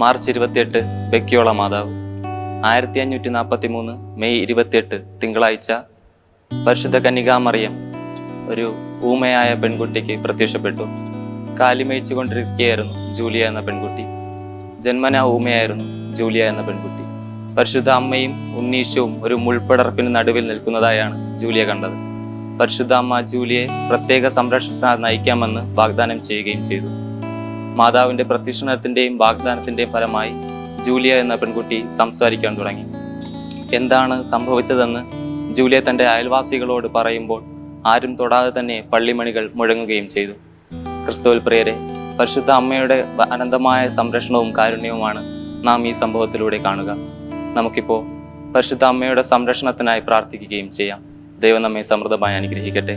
March ഇരുപത്തിയെട്ട് ബെക്കിയോള മാതാവ്. ആയിരത്തി അഞ്ഞൂറ്റി നാൽപ്പത്തി മൂന്ന് മെയ് ഇരുപത്തിയെട്ട് തിങ്കളാഴ്ച പരിശുദ്ധ കന്യകാമറിയം ഒരു ഊമയായ പെൺകുട്ടിക്ക് പ്രത്യക്ഷപ്പെട്ടു. കാലിമയിച്ചു കൊണ്ടിരിക്കുകയായിരുന്നു ജൂലിയ എന്ന പെൺകുട്ടി. ജന്മന ഊമയായിരുന്നു ജൂലിയ എന്ന പെൺകുട്ടി. പരിശുദ്ധ അമ്മയും ഉണ്ണീശവും ഒരു മുൾപ്പടർപ്പിന് നടുവിൽ നിൽക്കുന്നതായാണ് ജൂലിയ കണ്ടത്. പരിശുദ്ധ അമ്മ ജൂലിയെ പ്രത്യേക സംരക്ഷണത്തിനായി നയിക്കാമെന്ന് വാഗ്ദാനം ചെയ്യുകയും ചെയ്തു. മാതാവിന്റെ പ്രത്യക്ഷണത്തിന്റെയും വാഗ്ദാനത്തിന്റെയും ഫലമായി ജൂലിയ എന്ന പെൺകുട്ടി സംസാരിക്കാൻ തുടങ്ങി. എന്താണ് സംഭവിച്ചതെന്ന് ജൂലിയ തന്റെ അയൽവാസികളോട് പറയുമ്പോൾ ആരും തൊടാതെ തന്നെ പള്ളിമണികൾ മുഴങ്ങുകയും ചെയ്തു. ക്രിസ്തുവിൽ പ്രിയരെ പരിശുദ്ധ അമ്മയുടെ അനന്തമായ സംരക്ഷണവും കാരുണ്യവുമാണ് നാം ഈ സംഭവത്തിലൂടെ കാണുക. നമുക്കിപ്പോൾ പരിശുദ്ധ അമ്മയുടെ സംരക്ഷണത്തിനായി പ്രാർത്ഥിക്കുകയും ചെയ്യാം. ദൈവം നമ്മെ സമൃദ്ധമായി അനുഗ്രഹിക്കട്ടെ.